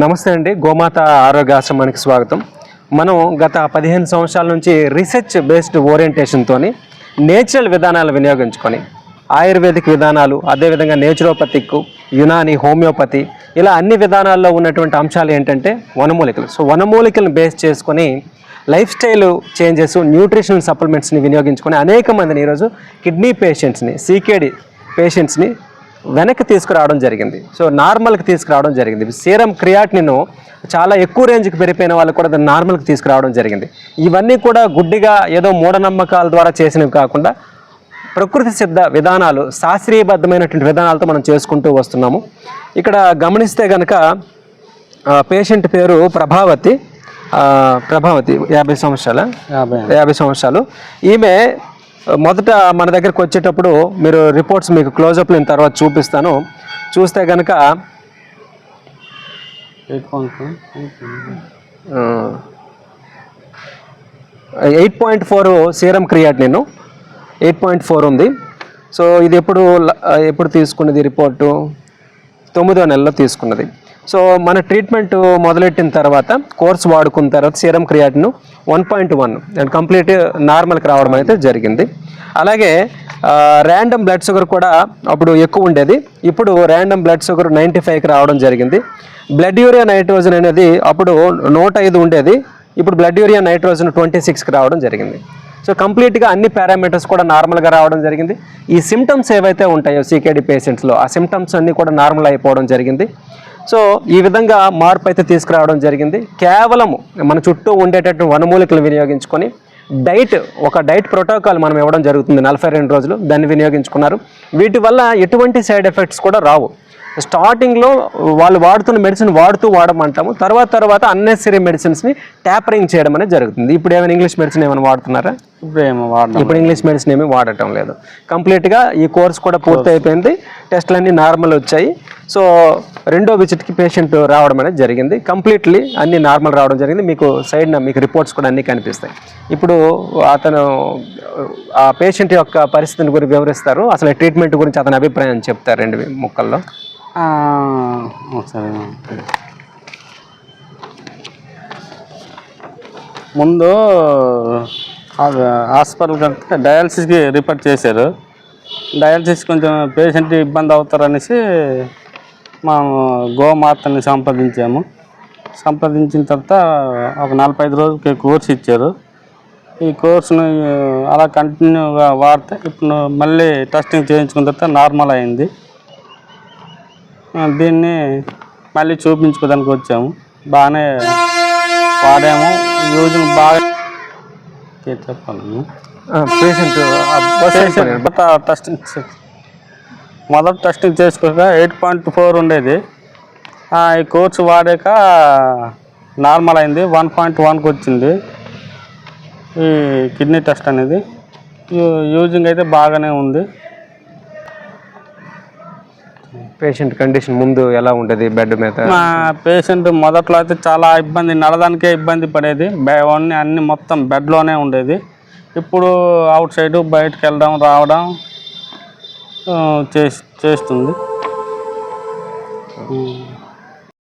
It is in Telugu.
నమస్తే అండి గోమాత ఆరోగ్య ఆశ్రమానికి స్వాగతం. మనం గత పదిహేను సంవత్సరాల నుంచి రీసెర్చ్ బేస్డ్ ఓరియంటేషన్తో నేచురల్ విధానాలు వినియోగించుకొని ఆయుర్వేదిక్ విధానాలు అదేవిధంగా నేచురోపతిక్ యునాని హోమియోపతి ఇలా అన్ని విధానాల్లో ఉన్నటువంటి అంశాలు ఏంటంటే వనమూలికలు. సో వనమూలికలను బేస్ చేసుకొని లైఫ్ స్టైల్ చేంజెస్ న్యూట్రిషనల్ సప్లిమెంట్స్ని వినియోగించుకొని అనేక మందిని ఈరోజు కిడ్నీ పేషెంట్స్ని సీకేడి పేషెంట్స్ని వెనక్కి తీసుకురావడం జరిగింది. సో నార్మల్కి తీసుకురావడం జరిగింది. సీరం క్రియాటినిన్ చాలా ఎక్కువ రేంజ్కి పెరిగిపోయిన వాళ్ళు కూడా దాన్ని నార్మల్కి తీసుకురావడం జరిగింది. ఇవన్నీ కూడా గుడ్డిగా ఏదో మూఢనమ్మకాల ద్వారా చేసినవి కాకుండా ప్రకృతి సిద్ధ విధానాలు శాస్త్రీయబద్ధమైనటువంటి విధానాలతో మనం చేసుకుంటూ వస్తున్నాము. ఇక్కడ గమనిస్తే కనుక పేషెంట్ పేరు ప్రభావతి. ప్రభావతి యాభై సంవత్సరాల? యాభై సంవత్సరాలు. ఈమె మొదట మన దగ్గరకు వచ్చేటప్పుడు మీరు రిపోర్ట్స్ మీకు క్లోజప్ నేను తర్వాత చూపిస్తాను. చూస్తే కనుక ఎయిట్ పాయింట్ ఫోర్ సీరం క్రియాట్ నేను ఎయిట్ పాయింట్ ఫోర్ ఉంది. సో ఇది ఎప్పుడు ఎప్పుడు తీసుకున్నది రిపోర్టు తొమ్మిదో నెలలో తీసుకున్నది. సో మన ట్రీట్మెంట్ మొదలెట్టిన తర్వాత కోర్స్ వాడుకున్న తర్వాత serum creatinine one point one and complete నార్మల్కి రావడం అయితే జరిగింది. అలాగే ర్యాండమ్ బ్లడ్ షుగర్ కూడా అప్పుడు ఎక్కువ ఉండేది. ఇప్పుడు ర్యాండమ్ బ్లడ్ షుగర్ నైంటీ ఫైవ్కి రావడం జరిగింది. బ్లడ్ యూరియా నైట్రోజన్ అనేది అప్పుడు నూట ఐదు ఉండేది. ఇప్పుడు బ్లడ్ యూరియా నైట్రోజన్ ట్వంటీ సిక్స్కి రావడం జరిగింది. సో కంప్లీట్గా అన్ని పారామీటర్స్ కూడా నార్మల్గా రావడం జరిగింది. ఈ సిమ్టమ్స్ ఏవైతే ఉంటాయో సీకేడి పేషెంట్స్లో ఆ సిమ్టమ్స్ అన్నీ కూడా నార్మల్ అయిపోవడం జరిగింది. సో ఈ విధంగా మార్పు అయితే తీసుకురావడం జరిగింది. కేవలం మన చుట్టూ ఉండేటటువంటి వనమూలికలు వినియోగించుకొని డైట్ ఒక డైట్ ప్రోటోకాల్ మనం ఇవ్వడం జరుగుతుంది నలభై రెండు రోజులు. దాన్ని వినియోగించుకున్నారు. వీటి వల్ల ఎటువంటి సైడ్ ఎఫెక్ట్స్ కూడా రావు. స్టార్టింగ్లో వాళ్ళు వాడుతున్న మెడిసిన్ వాడుతూ వాడమంటాము. తర్వాత తర్వాత అన్నెసరీ మెడిసిన్స్ని ట్యాపరింగ్ చేయడం అనేది జరుగుతుంది. ఇప్పుడు ఏమైనా ఇంగ్లీష్ మెడిసిన్ ఏమైనా వాడుతున్నారా? ఇప్పుడు ఏమో వాడడం ఇప్పుడు ఇంగ్లీష్ మెడిసిన్ ఏమీ వాడటం లేదు. కంప్లీట్గా ఈ కోర్స్ కూడా పూర్తి అయిపోయింది. టెస్ట్లన్నీ నార్మల్ వచ్చాయి. సో రెండో విజిట్కి పేషెంట్ రావడం అనేది జరిగింది. కంప్లీట్లీ అన్ని నార్మల్ రావడం జరిగింది. మీకు సైడ్న మీకు రిపోర్ట్స్ కూడా అన్నీ కనిపిస్తాయి. ఇప్పుడు అతను ఆ పేషెంట్ యొక్క పరిస్థితిని గురించి వివరిస్తారు. అసలు ట్రీట్మెంట్ గురించి అతని అభిప్రాయం చెప్తారు రెండు ముక్కల్లో. ముందు హాస్పిటల్ కంటే డయాలసిస్కి రిఫర్ చేశారు. డయాలసిస్ కొంచెం పేషెంట్ ఇబ్బంది అవుతారనేసి మనం గోమాతని సంప్రదించాము. సంప్రదించిన తర్వాత ఒక నలభై ఐదు రోజులకి కోర్స్ ఇచ్చారు. ఈ కోర్సును అలా కంటిన్యూగా వాడితే ఇప్పుడు మళ్ళీ టెస్టింగ్ చేయించుకున్న తర్వాత నార్మల్ అయింది. దీన్ని మళ్ళీ చూపించుకోవడానికి వచ్చాము. బాగానే వాడాము. యూజింగ్ బాగా చెప్పాలి పేషెంట్ టెస్టింగ్ మొదట టెస్టింగ్ చేసుకోక ఎయిట్ పాయింట్ ఫోర్ ఉండేది. ఈ కోర్స్ వాడాక నార్మల్ అయింది. వన్ పాయింట్ వన్కి వచ్చింది. ఈ కిడ్నీ టెస్ట్ అనేది. యూజింగ్ అయితే బాగానే ఉంది. పేషెంట్ కండిషన్ ముందు ఎలా ఉండేది బెడ్ మీద? మా పేషెంట్ మొదట్లో అయితే చాలా ఇబ్బంది నడదానికే ఇబ్బంది పడేది. బె- అన్ని అన్ని మొత్తం బెడ్లోనే ఉండేది. ఇప్పుడు అవుట్ సైడ్ బయటకు వెళ్ళడం రావడం చేస్తుంది.